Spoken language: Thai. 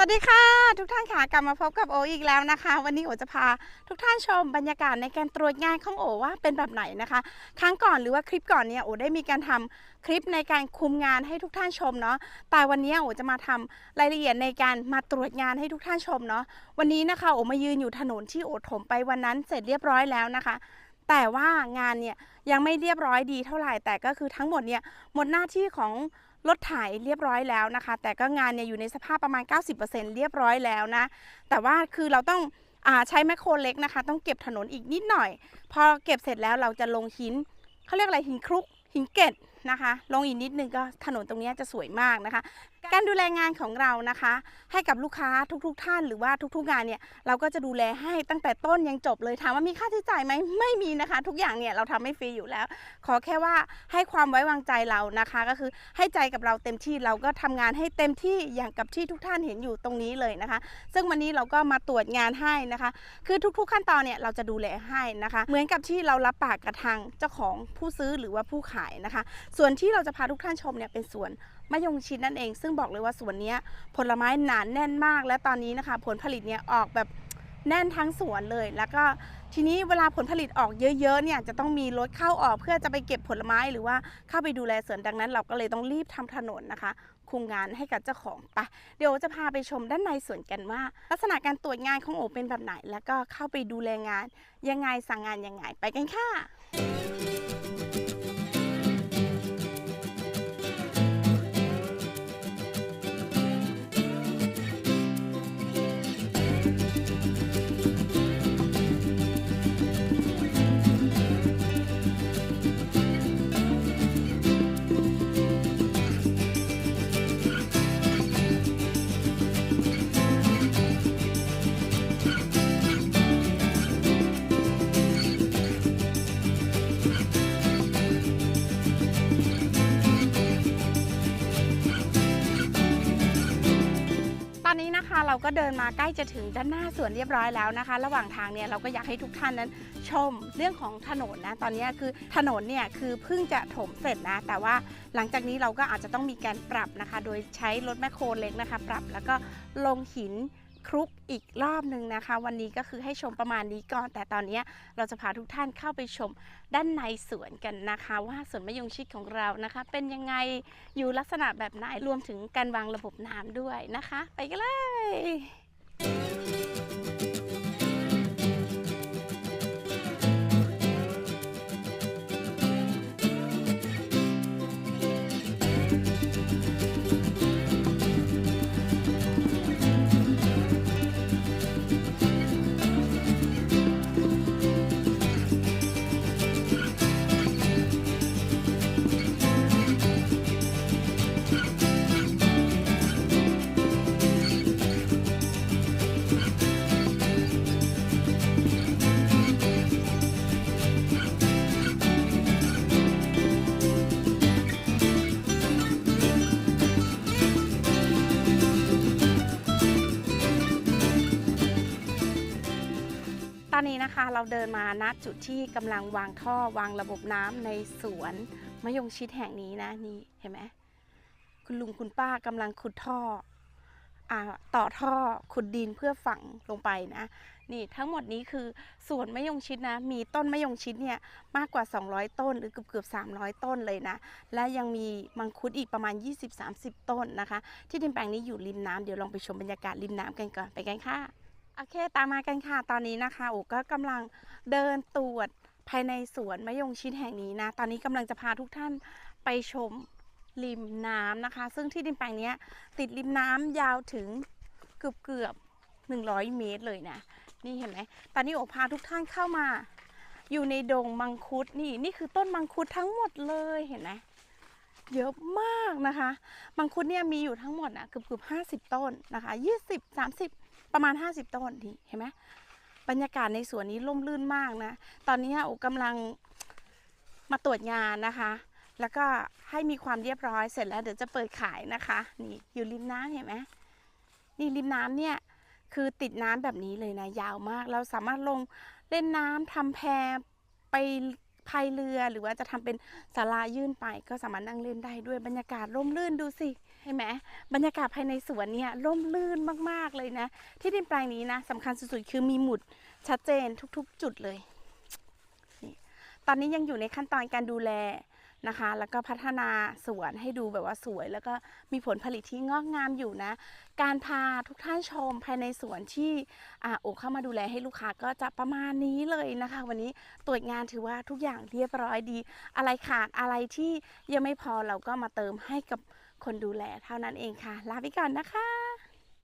สวัสดีค่ะ ทุกท่านค่ะกลับมาพบกับโออีกแล้วนะคะ วันนี้โอจะพาทุกท่านชมบรรยากาศในการตรวจงานของโอว่าเป็นแบบไหนนะคะ ครั้งก่อนหรือว่าคลิปก่อนเนี่ยโอได้มีการทำคลิปในการคุมงานให้ทุกท่านชมเนาะแต่วันนี้โอจะมาทำรายละเอียดในการมาตรวจงานให้ทุกท่านชมเนาะวันนี้นะคะโอมายืนอยู่ถนนที่โอถมไปวันนั้นเสร็จเรียบร้อยแล้วนะคะแต่ว่างานเนี่ยยังไม่เรียบร้อยดีเท่าไหร่แต่ก็คือทั้งหมดเนี่ยหมดหน้าที่ของ รถไถเรียบร้อยแล้วนะคะ แต่ก็งานเนี่ยอยู่ในสภาพประมาณ 90%เรียบร้อยแล้วนะ แต่ว่าคือเราต้องอใช้แมคโครเล็กนะคะ ต้องเก็บถนนอีกนิดหน่อย พอเก็บเสร็จแล้วเราจะลงหินเขาเรียกอะไรหินคลุกหินเกล็ด นะคะ ลงอีกนิดนึงก็ถนนตรงนี้จะสวยมากนะคะ การดูแลงานของเรานะคะ ให้กับลูกค้าทุกๆทท่านหรือว่าทุกๆงานเนี่ยเราก็จะดูแลให้ตั้งแต่ต้นยังจบเลยถามว่ามีค่าใช้จ่ายไหมไม่มีนะคะ ทุกอย่างเนี่ยเราทำให้ฟรีอยู่แล้ว ขอแค่ว่าให้ความไว้วางใจเรานะคะ ก็คือให้ใจกับเราเต็มที่เราก็ทำงานให้เต็มที่อย่างกับที่ทุกท่านเห็นอยู่ตรงนี้เลยนะคะ ซึ่งวันนี้เราก็มาตรวจงานให้นะคะ คือทุกๆขั้นตอนเนี่ยเราจะดูแลให้นะคะ เหมือนกับที่เรารับปากกับทางเจ้าของผู้ซื้อหรือว่าผู้ขายนะคะส่วนที่เราจะพาทุกท่านชมเนี่ยเป็นสวนมะยงชิดนั่นเอง ซึ่งบอกเลยว่าสวนนี้ผลไม้หนานแน่นมาก และตอนนี้นะคะ ผลผลิตเนี่ยออกแบบแน่นทั้งสวนเลย แล้วก็ทีนี้เวลาผลผลิตออกเยอะๆเนี่ยจะต้องมีรถเข้าออกเพื่อจะไปเก็บผลไม้หรือว่าเข้าไปดูแลสวนดังนั้น เราก็เลยต้องรีบทำถนนนะคะ คุมงานให้กับเจ้าของไปเดี๋ยวจะพาไปชมด้านในสวนกันว่า ลักษณะการตรวจงานของโอเป็นแบบไหน แล้วก็เข้าไปดูแลงานยังไงสั่งงานยังไงไปกันค่ะ อนนี้นะคะเราก็เดินมาใกล้จะถึงด้านหน้าสวนเรียบร้อยแล้วนะคะ ระหว่างทางเนี่ยเราก็อยากให้ทุกท่านนั้นชมเรื่องของถนนนะตอนนี้คือถนนเนี่ยคือเพิ่งจะถมเสร็จนะ แต่ว่าหลังจากนี้เราก็อาจจะต้องมีการปรับนะคะ โดยใช้รถแมคโครเล็กนะคะ ปรับแล้วก็ลงหิน คลุกอีกรอบหนึ่งนะคะ วันนี้ก็คือให้ชมประมาณนี้ก่อน แต่ตอนนี้เราจะพาทุกท่านเข้าไปชมด้านในสวนกันนะคะ ว่าสวนมะยงชิดของเรานะคะ เป็นยังไงอยู่ลักษณะแบบไหนรวมถึงการวางระบบน้ำด้วยนะคะ ไปกันเลย อนนี้นะคะเราเดินมาณจุดที่กำลังวางท่อวางระบบน้ำในสวนมะยงชิดแห่งนี้นะนี่เห็นไหมคุณลุงคุณป้ากำลังขุดท่ออต่อท่อขุดดินเพื่อฝังลงไปนะ นี่ทั้งหมดนี้คือสวนมะยงชิดนะ มีต้นมะยงชิดเนี่ยมากกว่า 200 ต้นหรือเกือบเกือบ300 ต้นเลยนะ และยังมีมังคุดอีกประมาณ 20-30 ต้นนะคะ ที่ดินแปลงนี้อยู่ริมน้ำเดี๋ยวลองไปชมบรรยากาศริมน้ำกันก่อนไปกันค่ะ โอเคตามมากันค่ะตอนนี้นะคะโอก็กำลังเดินตรวจภายในสวนมะยงชิดแห่งนี้นะ ตอนนี้กำลังจะพาทุกท่านไปชมริมน้ำนะคะ ซึ่งที่ดินแปลงนี้ติดริมน้ำยาวถึงเกือบเกือบๆ100 เมตรเลยนะ นี่เห็นไหมตอนนี้โอพาทุกท่านเข้ามา อยู่ในดงมังคุดนี่นี่คือต้นมังคุดทั้งหมดเลยเห็นไหมเยอะมากนะคะ มังคุดเนี่ยมีอยู่ทั้งหมดนะเกือบเกือบห้าสิบต้นนะคะยี่สิบสามสิบ ประมาณห้าสิบต้นนี่เห็นไหมบรรยากาศในสวนนี้ร่มรื่นมากนะ ตอนนี้โอกำลังมาตรวจงานนะคะ แล้วก็ให้มีความเรียบร้อยเสร็จแล้วเดี๋ยวจะเปิดขายนะคะ นี่อยู่ริมน้ำเห็นไหมนี่ริมน้ำเนี่ยคือติดน้ำแบบนี้เลยนะ ยาวมาก เราสามารถลงเล่นน้ำทำแพไปพายเรือหรือว่าจะทำเป็นศาลายื่นไป ก็สามารถนั่งเล่นได้ด้วยบรรยากาศร่มรื่นดูสิ เห็นไหมบรรยากาศภายในสวนเนี่ยร่มรื่นมาก ๆ เลยนะ ที่ดินแปลงนี้นะสำคัญสุดๆ คือมีหมุดชัดเจนทุกๆ จุดเลยนี่ตอนนี้ยังอยู่ในขั้นตอนการดูแลนะคะ แล้วก็พัฒนาสวนให้ดูแบบว่าสวย แล้วก็มีผลผลิตที่งอกงามอยู่นะ การพาทุกท่านชมภายในสวนที่อาโอเข้ามาดูแลให้ลูกค้าก็จะประมาณนี้เลยนะคะ วันนี้ตรวจงานถือว่าทุกอย่างเรียบร้อยดี อะไรขาดอะไรที่ยังไม่พอเราก็มาเติมให้กับ คนดูแลเท่านั้นเองค่ะ ลาไปก่อนนะคะ